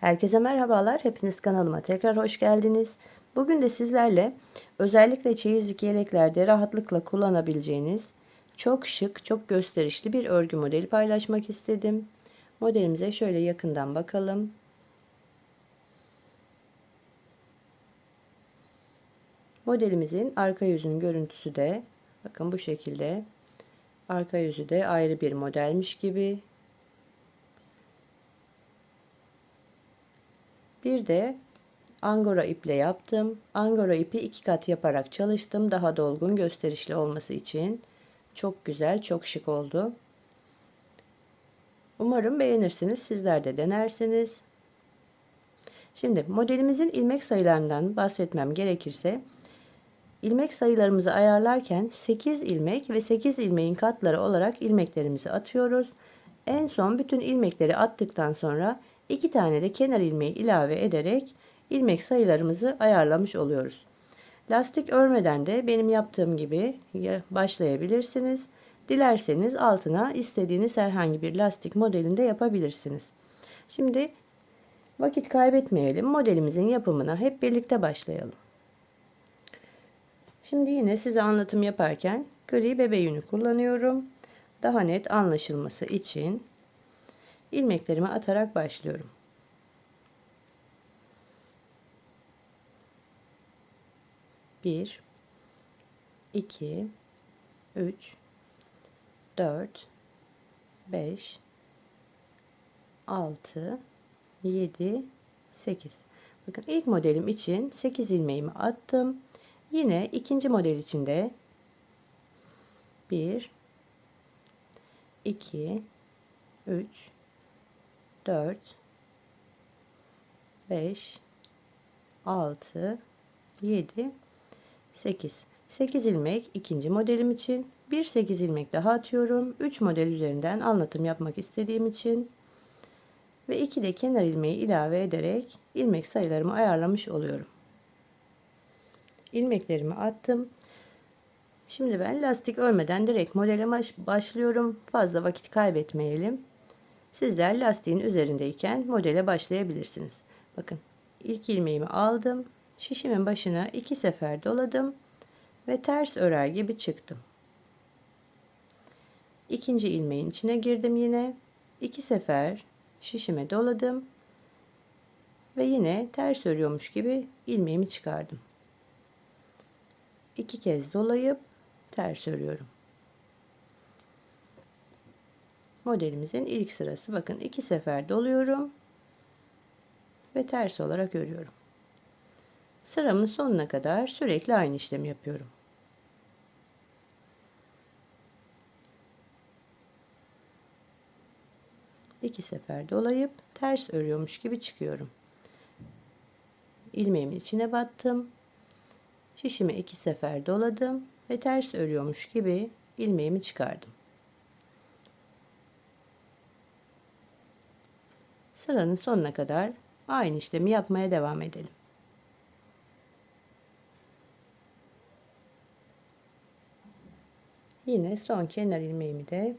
Herkese merhabalar. Hepiniz kanalıma tekrar hoş geldiniz. Bugün de sizlerle özellikle çeyizlik yeleklerde rahatlıkla kullanabileceğiniz çok şık, çok gösterişli bir örgü modeli paylaşmak istedim. Modelimize şöyle yakından bakalım. Modelimizin arka yüzünün görüntüsü de bakın bu şekilde. Arka yüzü de ayrı bir modelmiş gibi Bir de angora iple yaptım. Angora ipi iki kat yaparak çalıştım. Daha dolgun gösterişli olması için. Çok güzel, çok şık oldu. Umarım beğenirsiniz. Sizler de denersiniz. Şimdi modelimizin ilmek sayılarından bahsetmem gerekirse ilmek sayılarımızı ayarlarken 8 ilmek ve 8 ilmeğin katları olarak ilmeklerimizi atıyoruz. En son bütün ilmekleri attıktan sonra iki tane de kenar ilmeği ilave ederek ilmek sayılarımızı ayarlamış oluyoruz. Lastik örmeden de benim yaptığım gibi başlayabilirsiniz. Dilerseniz altına istediğiniz herhangi bir lastik modelinde yapabilirsiniz. Şimdi vakit kaybetmeyelim. Modelimizin yapımına hep birlikte başlayalım. Şimdi yine size anlatım yaparken gri bebe yünü kullanıyorum. Daha net anlaşılması için ilmeklerimi atarak başlıyorum. Bir, iki, üç, dört, beş, altı, yedi, sekiz. Bakın ilk modelim için 8 ilmeğimi attım. Yine ikinci model için de 1 2 3 4 5 6 7 8 8 ilmek ikinci modelim için bir 8 ilmek daha atıyorum. 3 model üzerinden anlatım yapmak istediğim için ve 2 de kenar ilmeği ilave ederek ilmek sayılarımı ayarlamış oluyorum. İlmeklerimi attım. Şimdi ben lastik örmeden direkt modele başlıyorum. Fazla vakit kaybetmeyelim Sizler lastiğin üzerindeyken modele başlayabilirsiniz. Bakın ilk ilmeğimi aldım. Şişimin başına iki sefer doladım ve ters örer gibi çıktım. İkinci ilmeğin içine girdim yine. iki sefer şişime doladım ve yine ters örüyormuş gibi ilmeğimi çıkardım. İki kez dolayıp ters örüyorum modelimizin ilk sırası. Bakın iki sefer doluyorum ve ters olarak örüyorum. Sıramın sonuna kadar sürekli aynı işlemi yapıyorum. İki sefer dolayıp ters örüyormuş gibi çıkıyorum. İlmeğimin içine battım. Şişimi iki sefer doladım ve ters örüyormuş gibi ilmeğimi çıkardım. Sıranın sonuna kadar aynı işlemi yapmaya devam edelim. Yine son kenar ilmeğimi de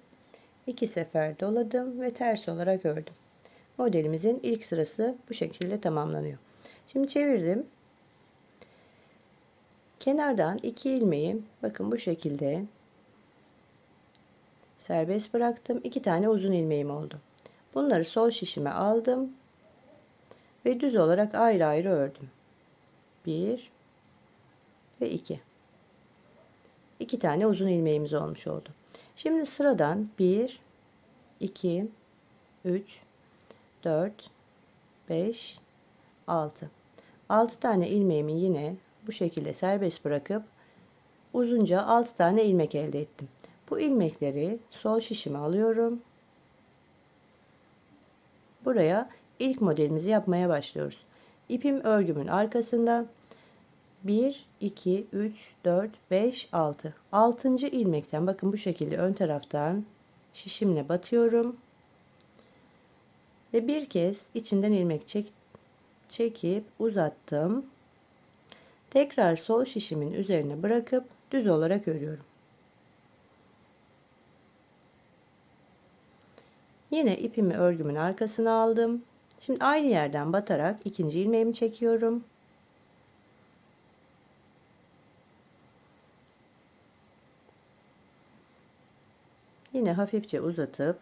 iki sefer doladım ve ters olarak ördüm. Modelimizin ilk sırası bu şekilde tamamlanıyor. Şimdi çevirdim. Kenardan iki ilmeği bakın bu şekilde serbest bıraktım. İki tane uzun ilmeğim oldu. Bunları sol şişime aldım ve düz olarak ayrı ayrı ördüm. 1 ve 2. 2 tane uzun ilmeğimiz olmuş oldu. Şimdi sıradan 1 2 3 4 5 6 6 tane ilmeğimi yine bu şekilde serbest bırakıp uzunca 6 tane ilmek elde ettim. Bu ilmekleri sol şişime alıyorum Buraya ilk modelimizi yapmaya başlıyoruz. İpim örgümün arkasında 1, 2, 3, 4, 5, 6. 6. ilmekten bakın bu şekilde ön taraftan şişimle batıyorum. Ve bir kez içinden ilmek çek, çekip uzattım. Tekrar sol şişimin üzerine bırakıp düz olarak örüyorum. Yine ipimi örgümün arkasına aldım. Şimdi aynı yerden batarak ikinci ilmeğimi çekiyorum. Yine hafifçe uzatıp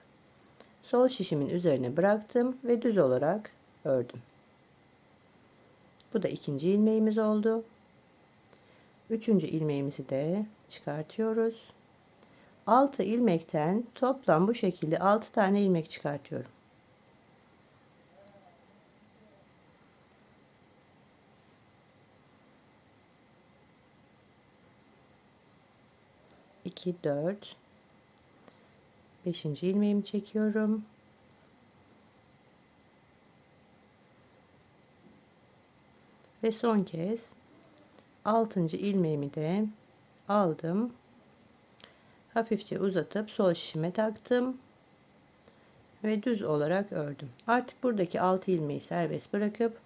sol şişimin üzerine bıraktım ve düz olarak ördüm. Bu da ikinci ilmeğimiz oldu. Üçüncü ilmeğimizi de çıkartıyoruz. 6 ilmekten toplam bu şekilde 6 tane ilmek çıkartıyorum. İki, dört, beşinci ilmeğimi çekiyorum. Ve son kez altıncı ilmeğimi de aldım hafifçe uzatıp sol şişime taktım ve düz olarak ördüm. Artık buradaki 6 ilmeği serbest bırakıp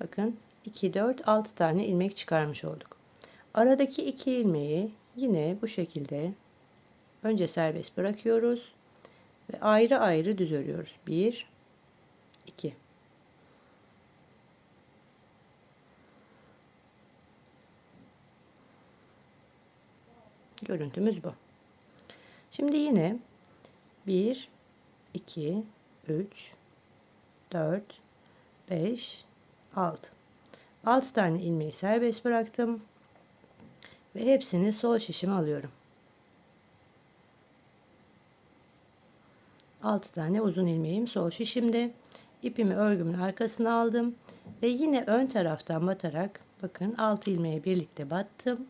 bakın 2 4 6 tane ilmek çıkarmış olduk. Aradaki 2 ilmeği yine bu şekilde önce serbest bırakıyoruz ve ayrı ayrı düz örüyoruz. 1 2 Görüntümüz bu. Şimdi yine 1, 2, 3, 4, 5, 6. 6 tane ilmeği serbest bıraktım. Ve hepsini sol şişime alıyorum. 6 tane uzun ilmeğim sol şişimde. İpimi örgümün arkasına aldım. Ve yine ön taraftan batarak bakın 6 ilmeği birlikte battım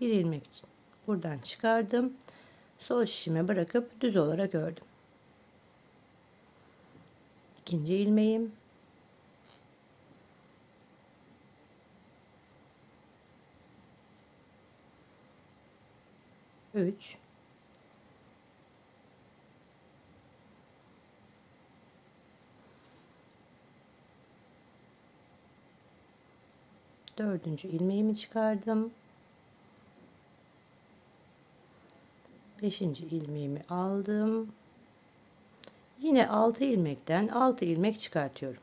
bir ilmek için buradan çıkardım. Sol şişime bırakıp düz olarak ördüm. İkinci ilmeğim. Üç. Dördüncü ilmeğimi çıkardım 5. ilmeğimi aldım. Yine 6 ilmekten 6 ilmek çıkartıyorum.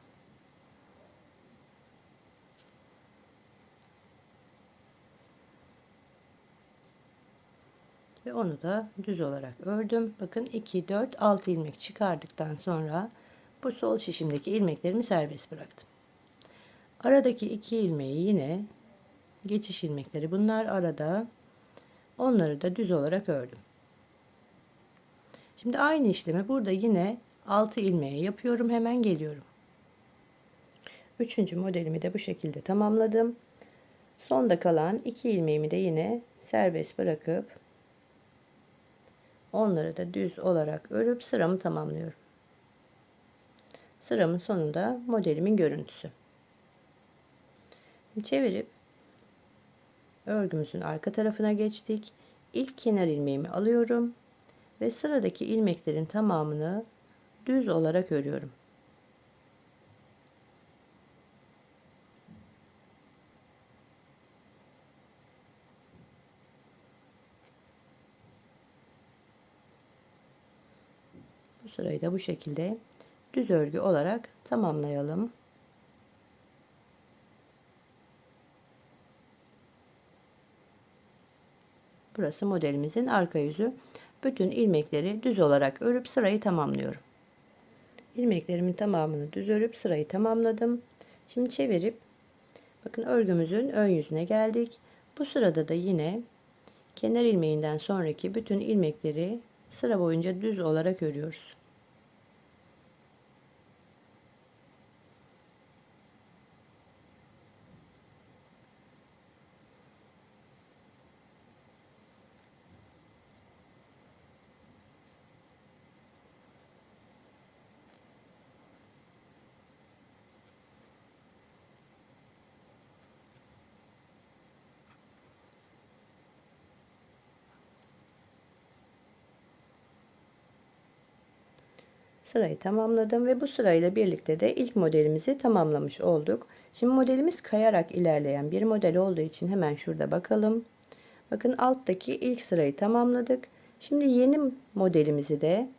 Ve onu da düz olarak ördüm. Bakın 2 4 6 ilmek çıkardıktan sonra bu sol şişimdeki ilmeklerimi serbest bıraktım. Aradaki 2 ilmeği yine geçiş ilmekleri bunlar arada onları da düz olarak ördüm. Şimdi aynı işlemi burada yine 6 ilmeğe yapıyorum. Hemen geliyorum. Üçüncü modelimi de bu şekilde tamamladım. Sonda kalan 2 ilmeğimi de yine serbest bırakıp onları da düz olarak örüp sıramı tamamlıyorum. Sıramın sonunda modelimin görüntüsü. Çevirip örgümüzün arka tarafına geçtik. İlk kenar ilmeğimi alıyorum ve sıradaki ilmeklerin tamamını düz olarak örüyorum. Bu sırayı da bu şekilde düz örgü olarak tamamlayalım. Burası modelimizin arka yüzü bütün ilmekleri düz olarak örüp sırayı tamamlıyorum. İlmeklerimin tamamını düz örüp sırayı tamamladım. Şimdi çevirip bakın örgümüzün ön yüzüne geldik. Bu sırada da yine kenar ilmeğinden sonraki bütün ilmekleri sıra boyunca düz olarak örüyoruz. Sırayı tamamladım ve bu sırayla birlikte de ilk modelimizi tamamlamış olduk. Şimdi modelimiz kayarak ilerleyen bir model olduğu için hemen şurada bakalım. Bakın alttaki ilk sırayı tamamladık. Şimdi yeni modelimizi de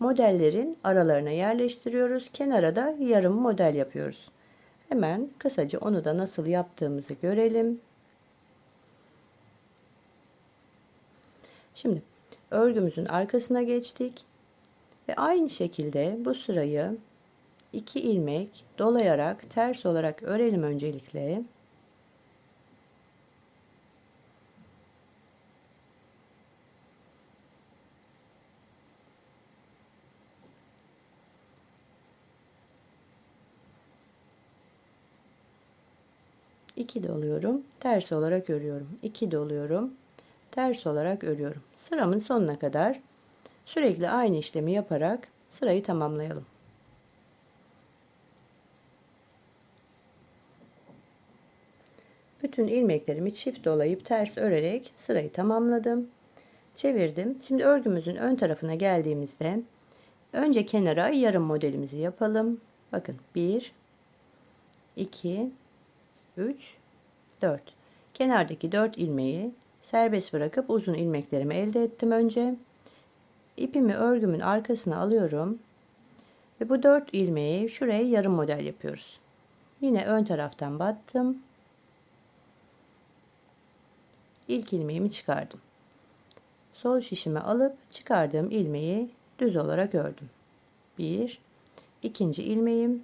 modellerin aralarına yerleştiriyoruz. Kenara da yarım model yapıyoruz. Hemen kısaca onu da nasıl yaptığımızı görelim. Şimdi örgümüzün arkasına geçtik ve aynı şekilde bu sırayı iki ilmek dolayarak ters olarak örelim öncelikle. İki doluyorum ters olarak örüyorum 2 doluyorum ters olarak örüyorum sıramın sonuna kadar sürekli aynı işlemi yaparak sırayı tamamlayalım. Bütün ilmeklerimi çift dolayıp ters örerek sırayı tamamladım. Çevirdim. Şimdi örgümüzün ön tarafına geldiğimizde önce kenara yarım modelimizi yapalım. Bakın 1 2 3 4 kenardaki 4 ilmeği serbest bırakıp uzun ilmeklerimi elde ettim önce ipimi örgümün arkasına alıyorum ve bu 4 ilmeği şuraya yarım model yapıyoruz. Yine ön taraftan battım. İlk ilmeğimi çıkardım. Sol şişimi alıp çıkardığım ilmeği düz olarak ördüm. 1 ikinci ilmeğim.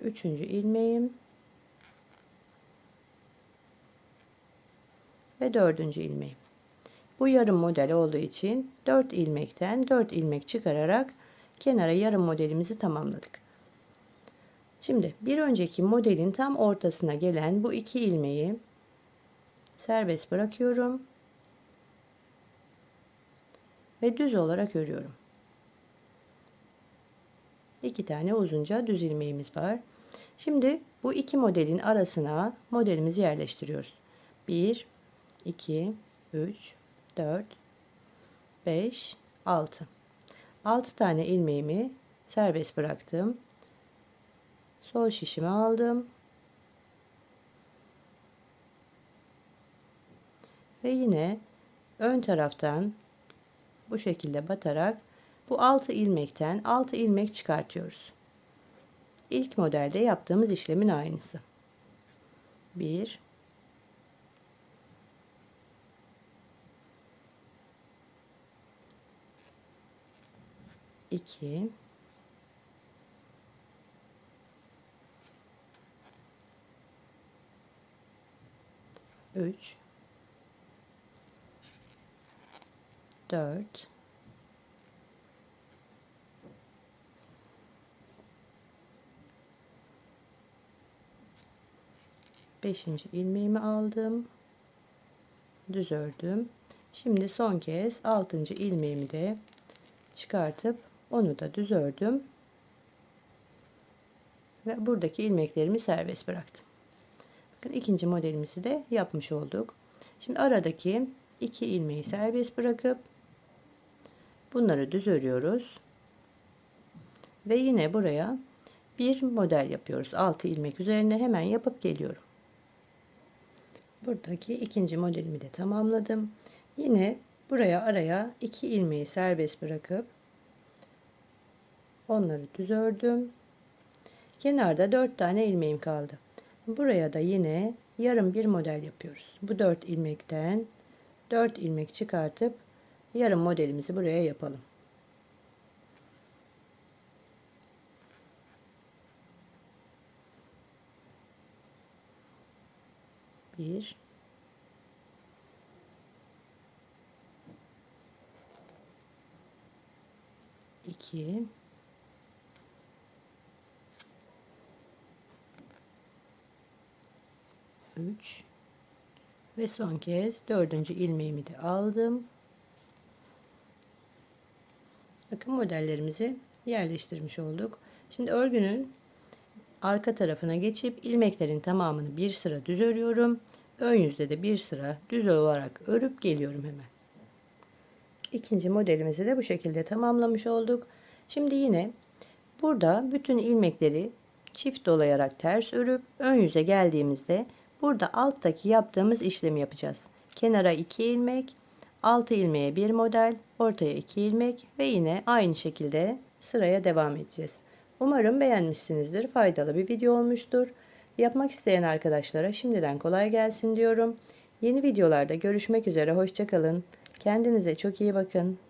Üçüncü ilmeğim ve dördüncü ilmeğim. Bu yarım model olduğu için 4 ilmekten 4 ilmek çıkararak kenara yarım modelimizi tamamladık. Şimdi bir önceki modelin tam ortasına gelen bu iki ilmeği serbest bırakıyorum ve düz olarak örüyorum. İki tane uzunca düz ilmeğimiz var. Şimdi bu iki modelin arasına modelimizi yerleştiriyoruz. 1 2 3 4 5 6 6 tane ilmeğimi serbest bıraktım. Sol şişimi aldım. Ve yine ön taraftan bu şekilde batarak bu 6 ilmekten 6 ilmek çıkartıyoruz. İlk modelde yaptığımız işlemin aynısı. 1 2 3 4 beşinci ilmeğimi aldım. Düz ördüm. Şimdi son kez altıncı ilmeğimi de çıkartıp onu da düz ördüm ve buradaki ilmeklerimi serbest bıraktım. Bakın ikinci modelimizi de yapmış olduk. Şimdi aradaki iki ilmeği serbest bırakıp bunları düz örüyoruz ve yine buraya bir model yapıyoruz. 6 ilmek üzerine hemen yapıp geliyorum. Buradaki ikinci modelimi de tamamladım. Yine buraya araya iki ilmeği serbest bırakıp onları düz ördüm. Kenarda dört tane ilmeğim kaldı. Buraya da yine yarım bir model yapıyoruz. Bu dört ilmekten dört ilmek çıkartıp yarım modelimizi buraya yapalım. Bir. iki. Üç. Ve son kez dördüncü ilmeğimi de aldım. Bakın modellerimizi yerleştirmiş olduk. Şimdi örgünün arka tarafına geçip ilmeklerin tamamını bir sıra düz örüyorum. Ön yüzde de bir sıra düz olarak örüp geliyorum hemen. İkinci modelimizi de bu şekilde tamamlamış olduk. Şimdi yine burada bütün ilmekleri çift dolayarak ters örüp ön yüze geldiğimizde burada alttaki yaptığımız işlemi yapacağız. kenara 2 ilmek, 6 ilmeğe bir model, ortaya 2 ilmek ve yine aynı şekilde sıraya devam edeceğiz. Umarım beğenmişsinizdir. Faydalı bir video olmuştur. Yapmak isteyen arkadaşlara şimdiden kolay gelsin diyorum. Yeni videolarda görüşmek üzere. Hoşçakalın. Kendinize çok iyi bakın.